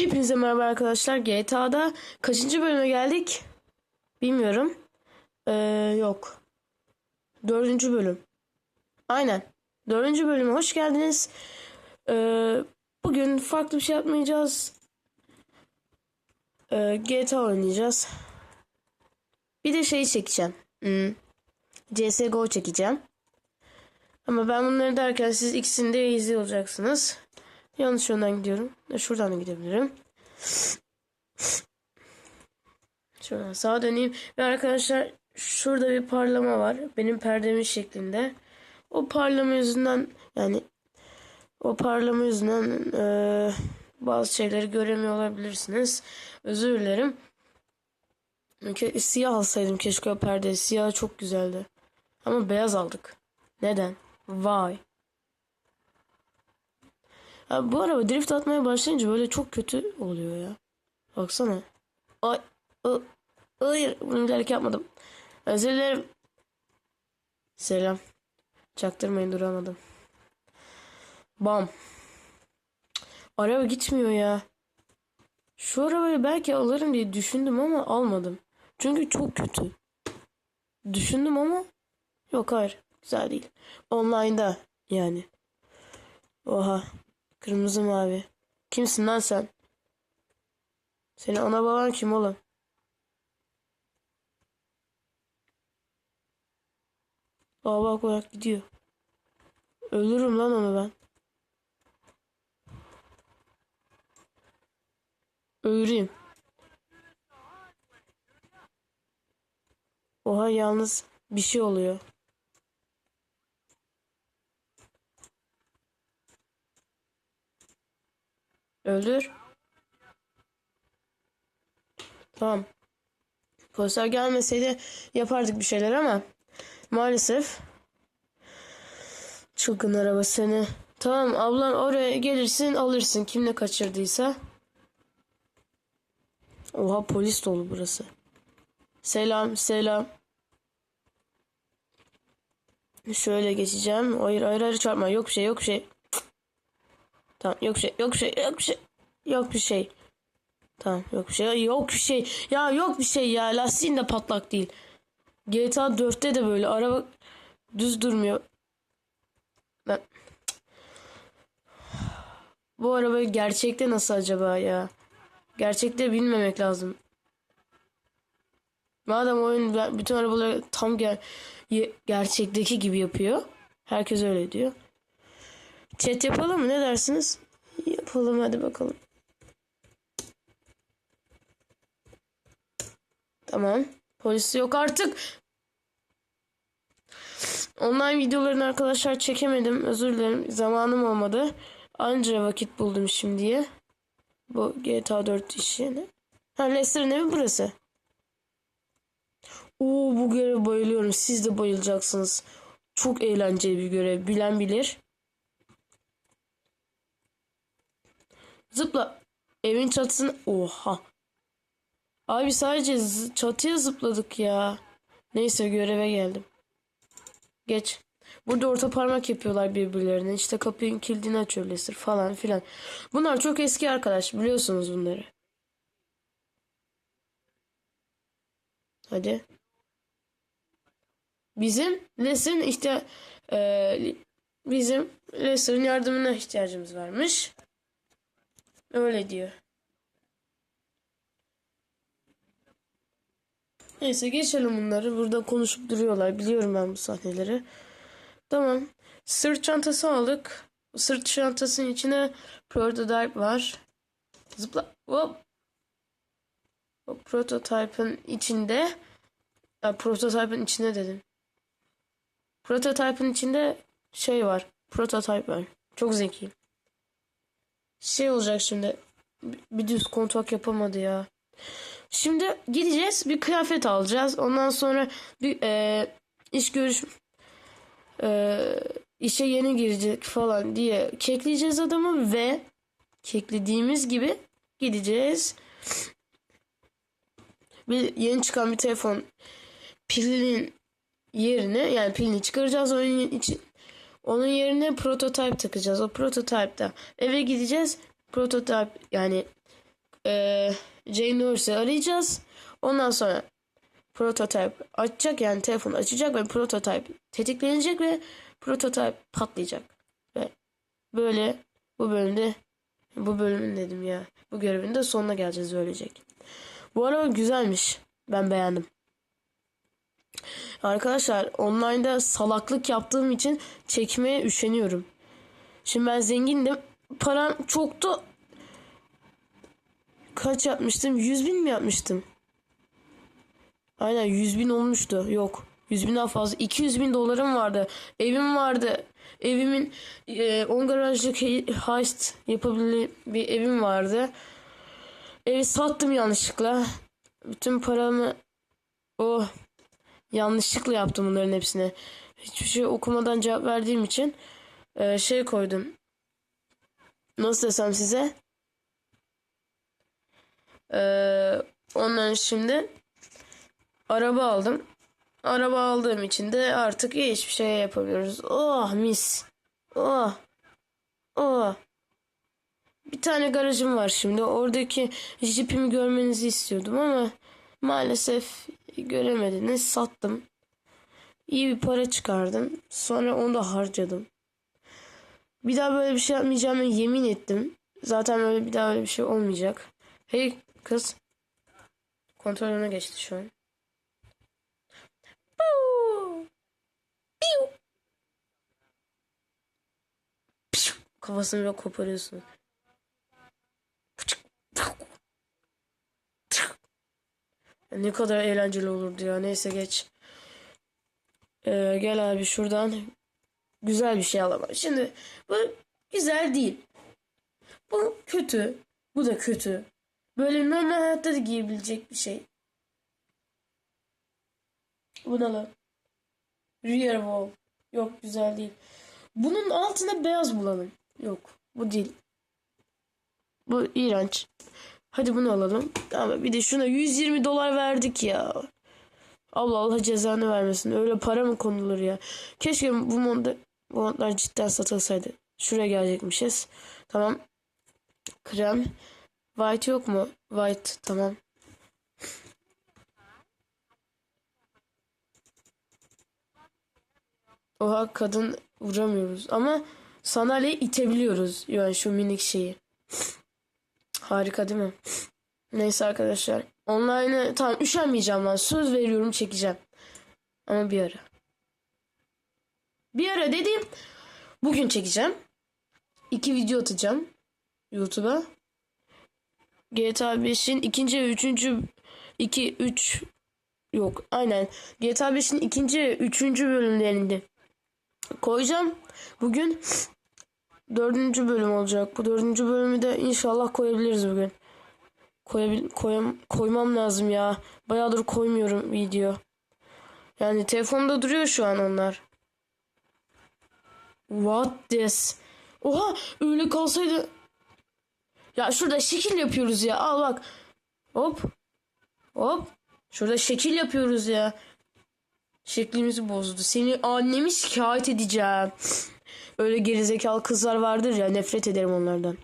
Hepinize merhaba arkadaşlar. GTA'da kaçıncı bölüme geldik? Bilmiyorum. Ee, yok. Dördüncü bölüm. Aynen. Dördüncü bölüme hoş geldiniz. Ee, bugün farklı bir şey yapmayacağız. Ee, GTA oynayacağız. Bir de şeyi çekeceğim. Hmm. CSGO çekeceğim. Ama ben bunları derken siz ikisini de izliyor olacaksınız. Yanlış yönden gidiyorum. Şuradan da gidebilirim. Şuradan sağa döneyim. Ve arkadaşlar şurada bir parlama var. Benim perdemin şeklinde. O parlama yüzünden yani o parlama yüzünden e, bazı şeyleri göremiyor olabilirsiniz. Özür dilerim. Ke- Siyah alsaydım keşke o perdeyi. Siyah çok güzeldi. Ama beyaz aldık. Neden? Vay. Ya bu araba drift atmaya başlayınca böyle çok kötü oluyor ya. Baksana. Ay. ı- Hayır. Bunu bilerek yapmadım. Özür dilerim. Selam. Çaktırmayın duramadım. Bam. Araba gitmiyor ya. Şu arabayı belki alırım diye düşündüm ama almadım. Çünkü çok kötü. Düşündüm ama yok hayır. Güzel değil. Online'da yani. Oha. Kırmızı mavi. Kimsin lan sen? Senin ana baban kim oğlum? Aa bak bak gidiyor. Ölürüm lan onu ben. Ölürüm. Oha yalnız bir şey oluyor. Öldür. Tamam. Polisler gelmeseydi yapardık bir şeyler ama maalesef çılgın araba seni. Tamam ablan oraya gelirsin alırsın kim ne kaçırdıysa. Oha polis dolu burası. Selam selam. Şöyle geçeceğim. Hayır hayır hayır çarpma. Yok bir şey yok bir şey. Tamam yok bir şey yok bir şey yok bir şey. Yok bir şey. Tamam yok bir şey yok bir şey. Ya yok bir şey ya lastiğin de patlak değil. GTA 4'te de böyle araba düz durmuyor. Ben... Bu araba gerçekte nasıl acaba ya? Gerçekte bilmemek lazım. Madem oyun bütün arabaları tam ger gerçekteki gibi yapıyor. Herkes öyle diyor. Chat yapalım mı? Ne dersiniz? Yapalım hadi bakalım. Tamam. Polis yok artık. Online videolarını arkadaşlar çekemedim. Özür dilerim. Zamanım olmadı. Anca vakit buldum şimdiye. Bu GTA 4 işini. Ha Lester'ın evi burası. Oo bu göreve bayılıyorum. Siz de bayılacaksınız. Çok eğlenceli bir görev. Bilen bilir. Zıpla. Evin çatısına. Oha. Abi sadece çatıya zıpladık ya. Neyse göreve geldim. Geç. Burada orta parmak yapıyorlar birbirlerine. İşte kapının kilidini açıyor Lester falan filan. Bunlar çok eski arkadaş. Biliyorsunuz bunları. Hadi. Bizim Lester'ın ihtiya eee, bizim Lester'ın yardımına ihtiyacımız varmış. Öyle diyor. Neyse geçelim bunları. Burada konuşup duruyorlar. Biliyorum ben bu sahneleri. Tamam. Sırt çantası aldık. Sırt çantasının içine prototype var. Zıpla. Hop. O prototype'ın içinde ya, prototype'ın içinde dedim. Prototype'ın içinde şey var. Prototype var. Çok zeki. Şey olacak şimdi. Bir- düz kontak yapamadı ya. Şimdi gideceğiz bir kıyafet alacağız. Ondan sonra bir e, iş görüş e, işe yeni girecek falan diye kekleyeceğiz adamı ve keklediğimiz gibi gideceğiz. Bir yeni çıkan bir telefon pilinin yerine yani pilini çıkaracağız onun için onun yerine prototype takacağız. O prototype'da eve gideceğiz. Prototype yani e, Jane Nurse'ı arayacağız. Ondan sonra prototype açacak yani telefonu açacak ve prototype tetiklenecek ve prototype patlayacak. Ve böyle bu bölümde bu bölümün dedim ya. Bu görevin de sonuna geleceğiz ölecek. Bu araba güzelmiş. Ben beğendim. Arkadaşlar online'da salaklık yaptığım için çekmeye üşeniyorum. Şimdi ben zengindim. Param çoktu. Kaç yapmıştım? 100 bin mi yapmıştım? Aynen 100 bin olmuştu. Yok. 100 binden fazla. 200 bin dolarım vardı. Evim vardı. Evimin e, 10 garajlık he- heist yapabilen bir evim vardı. Evi sattım yanlışlıkla. Bütün paramı o yanlışlıkla yaptım bunların hepsine. Hiçbir şey okumadan cevap verdiğim için e, şey koydum. Nasıl desem size? Ee, ondan şimdi araba aldım. Araba aldığım için de artık hiçbir şey yapamıyoruz. Oh mis. Oh. Oh. Bir tane garajım var şimdi. Oradaki jipimi görmenizi istiyordum ama maalesef göremediniz. Sattım. İyi bir para çıkardım. Sonra onu da harcadım. Bir daha böyle bir şey yapmayacağımı yemin ettim. Zaten öyle bir daha öyle bir şey olmayacak. Hey kız. Kontrolüne geçti şu an. Kafasını böyle koparıyorsun. Ne kadar eğlenceli olurdu ya. Neyse geç. Ee, gel abi şuradan. Güzel bir şey alamam. Şimdi bu güzel değil. Bu kötü. Bu da kötü. Böyle normal hayatta da giyebilecek bir şey. Bu ne lan? Rear wall. Yok güzel değil. Bunun altına beyaz bulalım. Yok bu değil. Bu iğrenç. Hadi bunu alalım. Ama bir de şuna 120 dolar verdik ya. Allah Allah cezanı vermesin. Öyle para mı konulur ya? Keşke bu modda bu modlar cidden satılsaydı. Şuraya gelecekmişiz. Tamam. Krem. White yok mu? White tamam. Oha kadın vuramıyoruz ama sandalyeyi itebiliyoruz. Yani şu minik şeyi. Harika değil mi? Neyse arkadaşlar. Online'ı tamam üşenmeyeceğim ben. Söz veriyorum çekeceğim. Ama bir ara. Bir ara dediğim bugün çekeceğim. İki video atacağım. YouTube'a. GTA 5'in ikinci ve üçüncü iki üç yok aynen GTA 5'in ikinci ve üçüncü bölümlerinde koyacağım. Bugün dördüncü bölüm olacak. Bu dördüncü bölümü de inşallah koyabiliriz bugün. Koyabil koyam koymam lazım ya. Bayağıdır koymuyorum video. Yani telefonda duruyor şu an onlar. What this? Oha öyle kalsaydı. Ya şurada şekil yapıyoruz ya. Al bak. Hop. Hop. Şurada şekil yapıyoruz ya. Şeklimizi bozdu. Seni annemi şikayet edeceğim. Öyle gerizekalı kızlar vardır ya nefret ederim onlardan.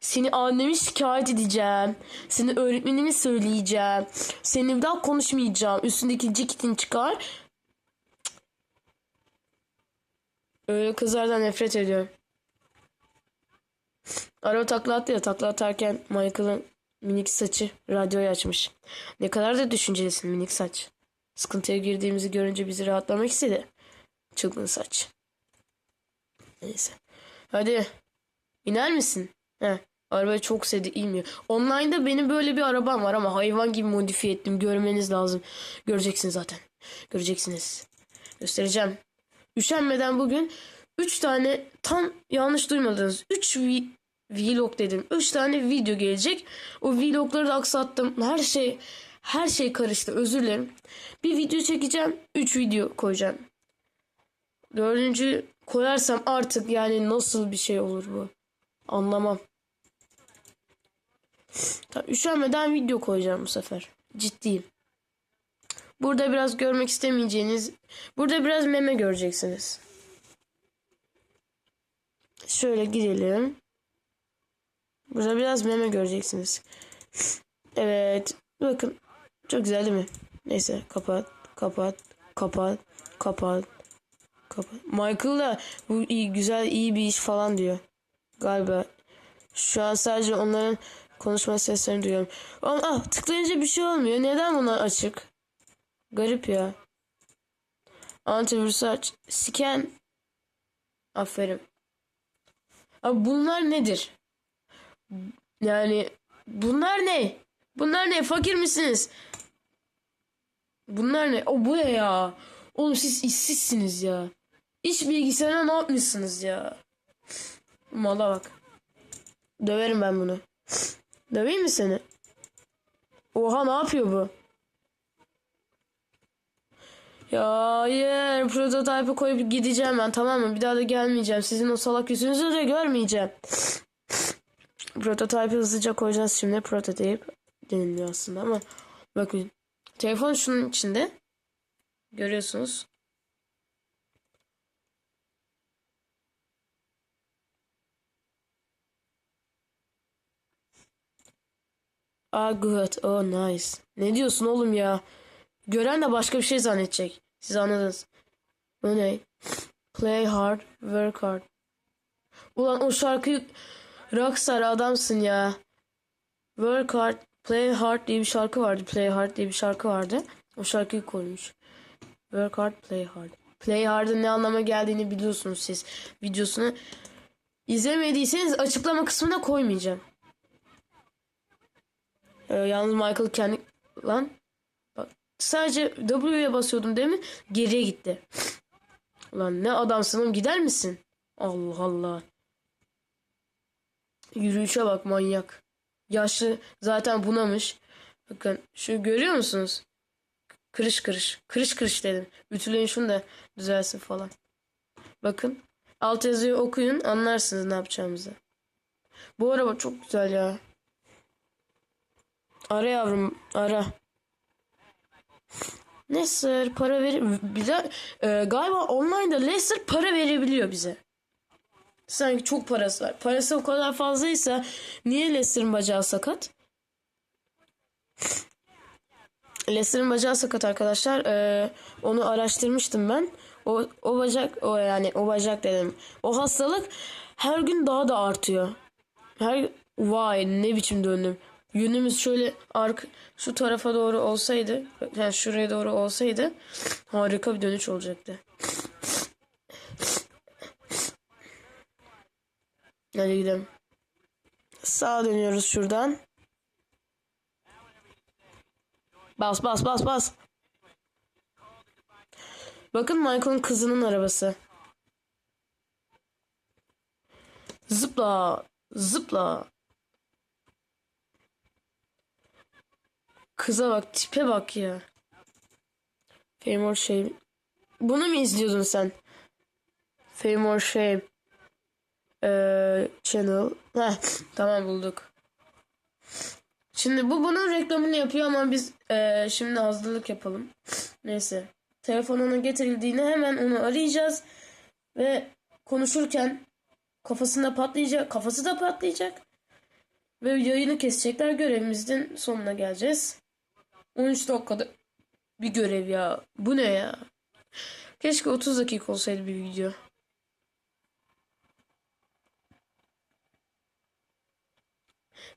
Seni annemi şikayet edeceğim. Seni öğretmenimi söyleyeceğim. Seninle daha konuşmayacağım. Üstündeki ceketini çıkar. Öyle kızlardan nefret ediyorum. Araba takla attı ya takla atarken Michael'ın minik saçı radyoyu açmış. Ne kadar da düşüncelisin minik saç. Sıkıntıya girdiğimizi görünce bizi rahatlamak istedi. Çılgın saç. Neyse. Hadi. İner misin? He. Arabayı çok sevdi inmiyor. Online'da benim böyle bir arabam var ama hayvan gibi modifiye ettim. Görmeniz lazım. Göreceksiniz zaten. Göreceksiniz. Göstereceğim. Üşenmeden bugün 3 tane tam yanlış duymadınız. 3 vlog dedim. 3 tane video gelecek. O vlogları da aksattım. Her şey her şey karıştı. Özür dilerim. Bir video çekeceğim. 3 video koyacağım. Dördüncü koyarsam artık yani nasıl bir şey olur bu? Anlamam. Tamam, üşenmeden video koyacağım bu sefer. Ciddiyim. Burada biraz görmek istemeyeceğiniz, burada biraz meme göreceksiniz. Şöyle girelim. Burada biraz meme göreceksiniz. Evet. Bakın. Çok güzel değil mi? Neyse kapat. Kapat. Kapat. Kapat. Kapat. Michael da bu iyi, güzel iyi bir iş falan diyor. Galiba. Şu an sadece onların konuşma seslerini duyuyorum. Ama ah, tıklayınca bir şey olmuyor. Neden bunlar açık? Garip ya. Antivirüs aç. Scan. Aferin. Abi bunlar nedir? Yani bunlar ne? Bunlar ne? Fakir misiniz? Bunlar ne? O bu ne ya? Oğlum siz işsizsiniz ya. İş bilgisayarına ne yapmışsınız ya? Mala bak. Döverim ben bunu. Döveyim mi seni? Oha ne yapıyor bu? Ya hayır prototipi koyup gideceğim ben tamam mı? Bir daha da gelmeyeceğim. Sizin o salak yüzünüzü de görmeyeceğim. Prototipi hızlıca koyacağız şimdi. Prototip deniliyor aslında ama bakın. Telefon şunun içinde. Görüyorsunuz. Ah good. Oh nice. Ne diyorsun oğlum ya? Gören de başka bir şey zannedecek. Siz anladınız. Bu ne? Play hard, work hard. Ulan o şarkıyı Rockstar adamsın ya. Work hard, play hard diye bir şarkı vardı. Play hard diye bir şarkı vardı. O şarkıyı koymuş. Work hard, play hard. Play hard'ın ne anlama geldiğini biliyorsunuz siz. Videosunu izlemediyseniz açıklama kısmına koymayacağım. Ee, yalnız Michael kendi... Lan. Bak sadece W'ye basıyordum değil mi? Geriye gitti. Ulan ne adamsın oğlum gider misin? Allah Allah. Yürüyüşe bak manyak. Yaşlı zaten bunamış. Bakın şu görüyor musunuz? Kırış kırış. Kırış kırış dedim. Ütüleyin şunu da düzelsin falan. Bakın. Alt yazıyı okuyun anlarsınız ne yapacağımızı. Bu araba çok güzel ya. Ara yavrum ara. Lester para ver bize e, galiba online'da Lester para verebiliyor bize. Sanki çok parası var. Parası o kadar fazlaysa niye Lester'ın bacağı sakat? Lester'ın bacağı sakat arkadaşlar. E, onu araştırmıştım ben. O, o bacak o yani o bacak dedim. O hastalık her gün daha da artıyor. Her vay ne biçim döndüm. Yönümüz şöyle ark şu tarafa doğru olsaydı, yani şuraya doğru olsaydı harika bir dönüş olacaktı. Hadi gidelim. Sağa dönüyoruz şuradan. Bas bas bas bas. Bakın Michael'ın kızının arabası. Zıpla, zıpla. Kıza bak, tipe bak ya. Fame Shame. Bunu mu izliyordun sen? Fame Shame. Ee, channel. Heh, tamam bulduk. Şimdi bu bunun reklamını yapıyor ama biz ee, şimdi hazırlık yapalım. Neyse. Telefon ona getirildiğinde hemen onu arayacağız. Ve konuşurken kafasında patlayacak. Kafası da patlayacak. Ve yayını kesecekler. Görevimizin sonuna geleceğiz. 13 dakikada bir görev ya. Bu ne ya? Keşke 30 dakika olsaydı bir video.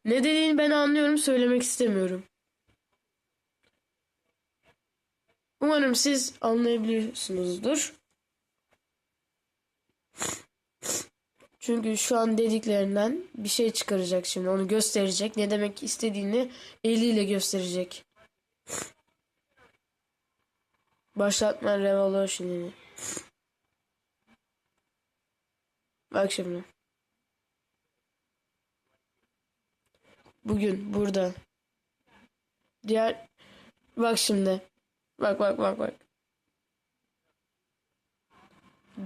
Ne dediğini ben anlıyorum söylemek istemiyorum. Umarım siz anlayabiliyorsunuzdur. Çünkü şu an dediklerinden bir şey çıkaracak şimdi. Onu gösterecek. Ne demek istediğini eliyle gösterecek. Başlatma Revolution'ini. Bak şimdi. Bugün burada. Diğer bak şimdi. Bak bak bak bak.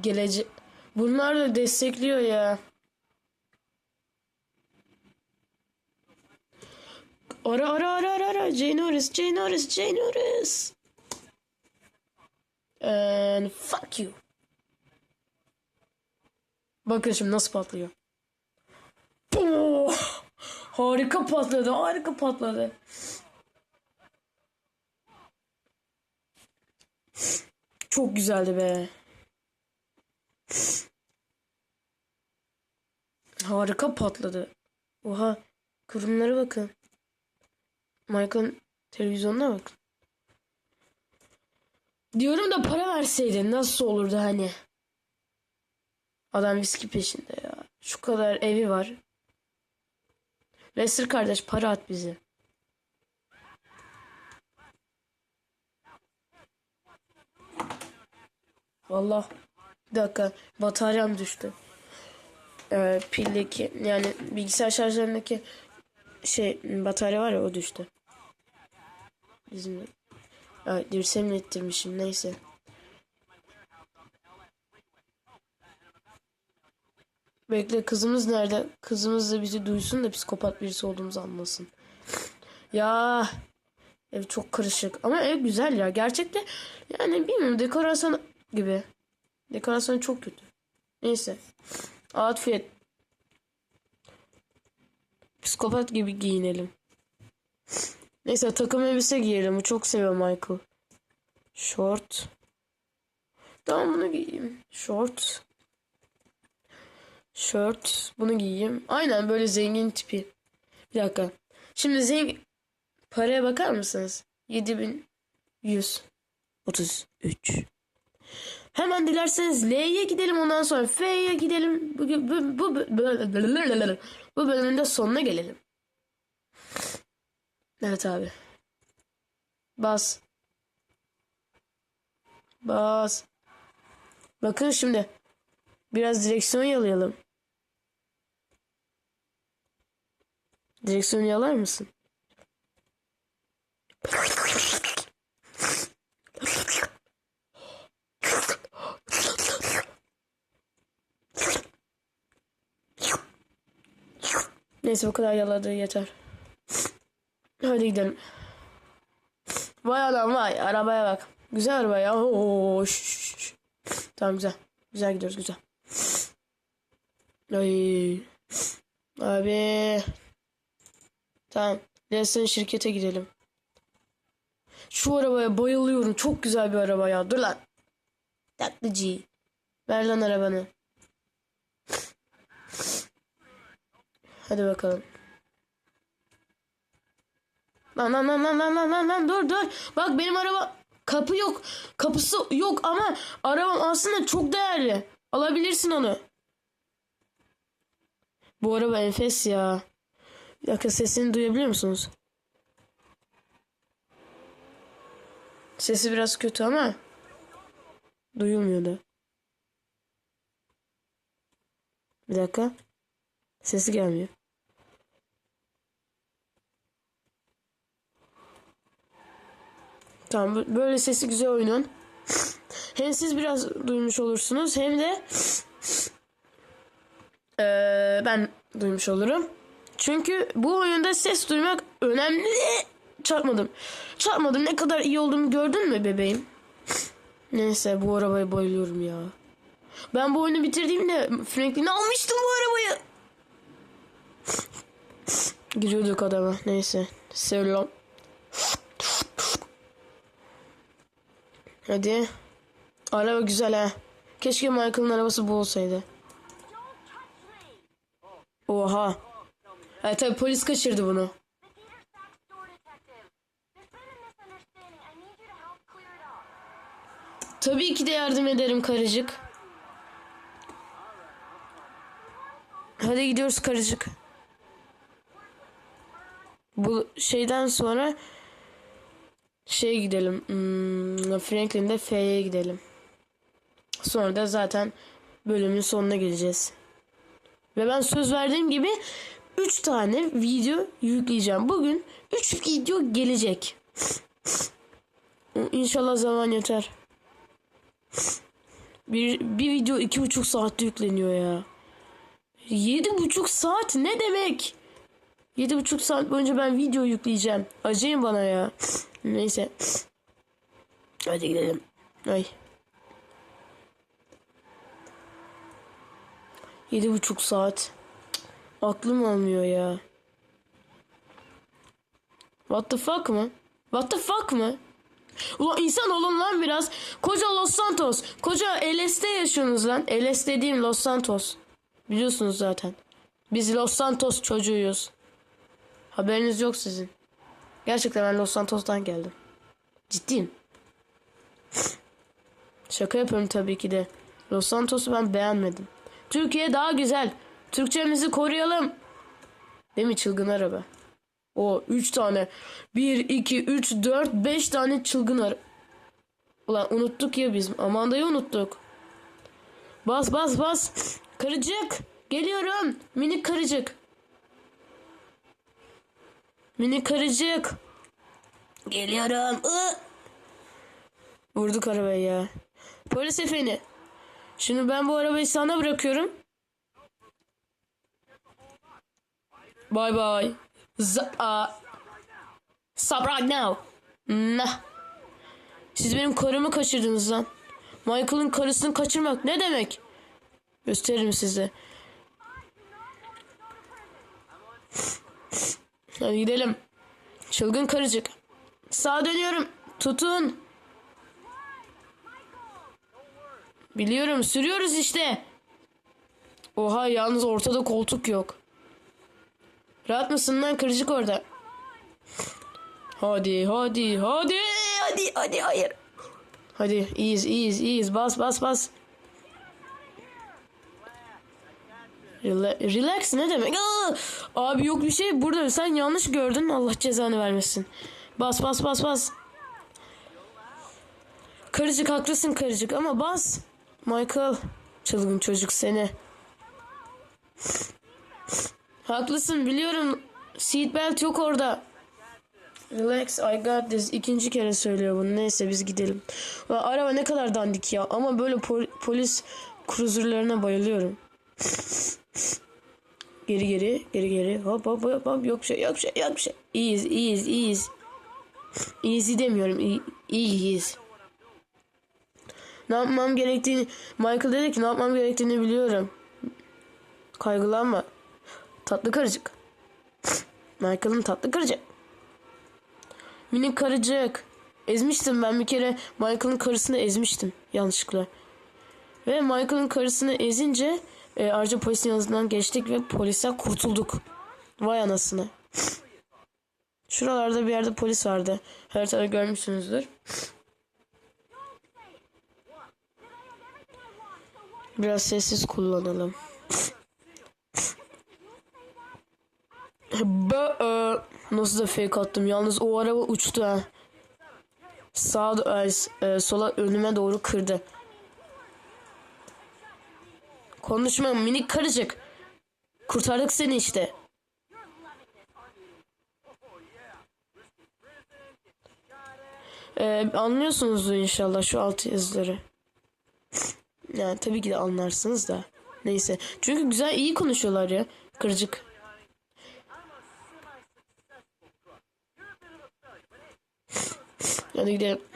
Gelecek Bunlar da destekliyor ya. Ara ara ara ara ara. Jane Norris, Jane Norris, Jane Norris. And fuck you. Bakın şimdi nasıl patlıyor. Oh! Harika patladı. Harika patladı. Çok güzeldi be. Harika patladı. Oha. Kurumlara bakın. Michael'ın televizyonuna bakın. Diyorum da para verseydin nasıl olurdu hani? Adam viski peşinde ya. Şu kadar evi var. Lester kardeş para at bize. Vallahi bir dakika bataryam düştü. Ee, pildeki yani bilgisayar şarjlarındaki şey batarya var ya o düştü. Bizim evet, dirseğimle ittirmişim neyse. Bekle kızımız nerede? Kızımız da bizi duysun da psikopat birisi olduğumuzu anlasın. Ya ev çok karışık ama ev güzel ya. Gerçekte yani bilmiyorum dekorasyon gibi. Dekorasyon çok kötü. Neyse. Outfit. Psikopat gibi giyinelim. Neyse takım elbise giyelim. Bu çok seviyor Michael. Short. Tamam bunu giyeyim. Short. Shirt. Bunu giyeyim. Aynen böyle zengin tipi. Bir dakika. Şimdi zengin... Paraya bakar mısınız? 7133. Hemen dilerseniz L'ye gidelim ondan sonra F'ye gidelim. Bu, bu, bu, bu, bu bölümün de sonuna gelelim. Evet abi. Bas. Bas. Bakın şimdi. Biraz direksiyon yalayalım. Direksiyon yalar mısın? Neyse bu kadar yaladığı yeter. Hadi gidelim. Vay adam vay arabaya bak. Güzel araba ya. Oo, şş. Tamam güzel. Güzel gidiyoruz güzel. Ay. Abi. Tamam. Lesson şirkete gidelim. Şu arabaya bayılıyorum. Çok güzel bir araba ya. Dur lan. Tatlıcı. Ver lan arabanı. Hadi bakalım. Lan lan lan lan lan lan lan lan dur dur. Bak benim araba kapı yok. Kapısı yok ama arabam aslında çok değerli. Alabilirsin onu. Bu araba enfes ya. Bir dakika sesini duyabiliyor musunuz? Sesi biraz kötü ama duyulmuyordu. Bir dakika. Sesi gelmiyor. Tamam böyle sesi güzel oynayın. Hem siz biraz duymuş olursunuz hem de eee, ben duymuş olurum. Çünkü bu oyunda ses duymak önemli. Çarpmadım. Çarpmadım. Ne kadar iyi olduğumu gördün mü bebeğim? Neyse bu arabaya bayılıyorum ya. Ben bu oyunu bitirdiğimde Franklin'i almıştım bu arabayı. Giriyorduk adama. Neyse. Selam. Hadi. Araba güzel ha. Keşke Michael'ın arabası bu olsaydı. Oha. Ha tabii polis kaçırdı bunu. Tabii ki de yardım ederim karıcık. Hadi gidiyoruz karıcık. Bu şeyden sonra şey gidelim. Hmm, Franklin'de F'ye gidelim. Sonra da zaten bölümün sonuna geleceğiz. Ve ben söz verdiğim gibi 3 tane video yükleyeceğim. Bugün 3 video gelecek. İnşallah zaman yeter. Bir, bir video iki buçuk saatte yükleniyor ya. Yedi buçuk saat ne demek? Yedi buçuk saat boyunca ben video yükleyeceğim. Acıyın bana ya. Neyse. Hadi gidelim. Ay. Yedi buçuk saat. Aklım almıyor ya. What the fuck mı? What the fuck mı? Ulan insan olun lan biraz. Koca Los Santos. Koca LS'de yaşıyorsunuz lan. LS dediğim Los Santos. Biliyorsunuz zaten. Biz Los Santos çocuğuyuz. Haberiniz yok sizin. Gerçekten ben Los Santos'tan geldim. Ciddiyim. Şaka yapıyorum tabii ki de. Los Santos'u ben beğenmedim. Türkiye daha güzel. Türkçemizi koruyalım. Değil mi çılgın araba? O 3 tane. 1, 2, 3, 4, 5 tane çılgın araba. Ulan unuttuk ya biz. Amanda'yı unuttuk. Bas bas bas. Karıcık. Geliyorum. Minik karıcık. Minik karıcık. Geliyorum. Vurduk arabayı ya. Polis efendi. Şimdi ben bu arabayı sana bırakıyorum. Bye bye. Z uh, stop now. Nah. Siz benim karımı kaçırdınız lan. Michael'ın karısını kaçırmak ne demek? Gösteririm size. Hadi gidelim. Çılgın karıcık. Sağa dönüyorum. Tutun. Biliyorum sürüyoruz işte. Oha yalnız ortada koltuk yok. Rahat mısın lan kırıcık orada? Hadi hadi hadi hadi hadi hayır. Hadi iyiyiz iyiyiz iyiyiz bas bas bas. Rela- relax ne demek? Aa! Abi yok bir şey burada sen yanlış gördün Allah cezanı vermesin. Bas bas bas bas. Karıcık haklısın karıcık ama bas. Michael çılgın çocuk seni. Haklısın biliyorum. Seatbelt yok orada. Relax I got this. İkinci kere söylüyor bunu. Neyse biz gidelim. Araba ne kadar dandik ya. Ama böyle pol- polis cruiserlarına bayılıyorum. Geri geri geri geri hop hop hop hop yok şey yok şey yok şey. İyiyiz iyiyiz iyiyiz. Easy demiyorum iyi, iyiyiz. Ne yapmam gerektiğini Michael dedi ki ne yapmam gerektiğini biliyorum. Kaygılanma. Tatlı karıcık. Michael'ın tatlı karıcık. Minik karıcık. Ezmiştim ben bir kere Michael'ın karısını ezmiştim yanlışlıkla. Ve Michael'ın karısını ezince e, ayrıca polisin yanından geçtik ve polisten kurtulduk. Vay anasını. Şuralarda bir yerde polis vardı. Haritada görmüşsünüzdür. Biraz sessiz kullanalım. Ba e, nasıl da fake attım. Yalnız o araba uçtu ha. Sağa e, sola önüme doğru kırdı. Konuşma minik karıcık. Kurtardık seni işte. Ee, anlıyorsunuzdur inşallah şu alt yazıları. Yani tabii ki de anlarsınız da. Neyse. Çünkü güzel iyi konuşuyorlar ya. Kırıcık. Hadi gidelim.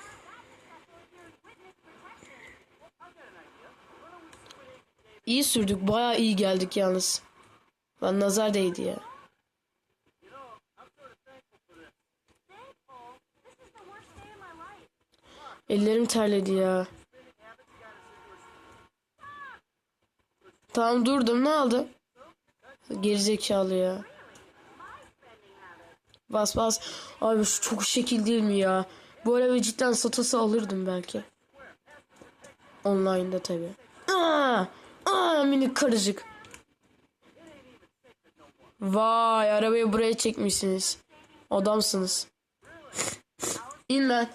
İyi sürdük. Bayağı iyi geldik yalnız. Lan nazar değdi ya. Ellerim terledi ya. Tamam durdum ne oldu? Gerizekalı ya. Bas bas. Abi şu çok şekil değil mi ya? Bu arabayı cidden satası alırdım belki. Online'da tabi. Aa, aa minik karıcık. Vay arabayı buraya çekmişsiniz. Adamsınız. İn lan.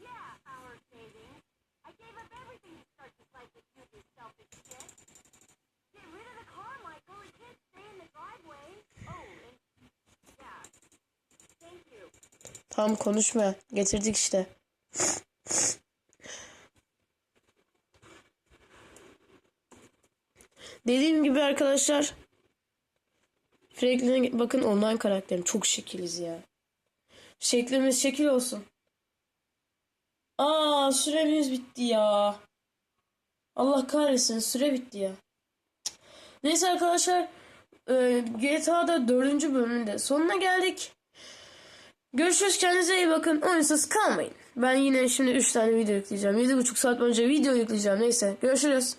Yeah, our savings. I gave up everything to start this life with you, you selfish shit. Get rid of the car, Michael. It can't stay in the driveway. Oh, and yeah. Thank you. Tamam konuşma. Getirdik işte. Dediğim gibi arkadaşlar. Franklin'e bakın online karakterim. Çok şekiliz ya. Şeklimiz şekil olsun. Aa süremiz bitti ya. Allah kahretsin süre bitti ya. Neyse arkadaşlar. e, GTA'da dördüncü bölümünde sonuna geldik. Görüşürüz kendinize iyi bakın. Oyunsuz kalmayın. Ben yine şimdi 3 tane video yükleyeceğim. 7,5 saat boyunca video yükleyeceğim. Neyse görüşürüz.